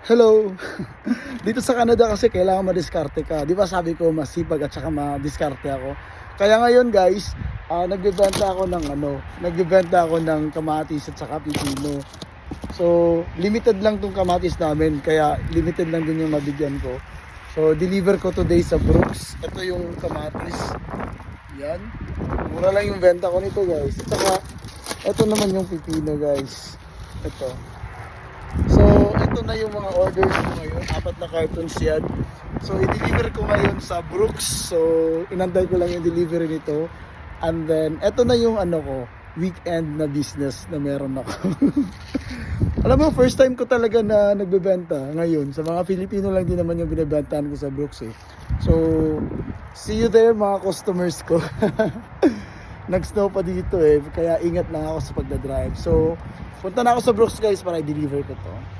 Hello! Dito sa Canada kasi kailangan madiskarte ka. Di ba sabi ko masipag at saka madiskarte ako. Kaya ngayon guys, ah nagbebenta ako ng ano, nagbebenta ako ng kamatis at saka pipino. So, limited lang tong kamatis namin, kaya limited lang din yung mabigyan ko. So, deliver ko today sa Brooks. Ito yung kamatis. Yan. Mura lang yung benta ko nito guys. At saka, ito naman yung pipino guys. Ito. So, ito na yung mga orders ko ngayon. Apat na cartons yan. So, i-deliver ko ngayon sa Brooks. So, inantay ko lang yung delivery nito. And then, ito na yung ano ko, weekend na business na meron ako. Alam mo, first time ko talaga na nagbebenta ngayon. Sa mga Filipino lang din naman yung binibentahan ko sa Brooks eh. So, see you there mga customers ko. Nag-snow pa dito eh, kaya ingat lang ako sa pagdadrive. So, punta na ako sa Brooks guys para i-deliver ko to.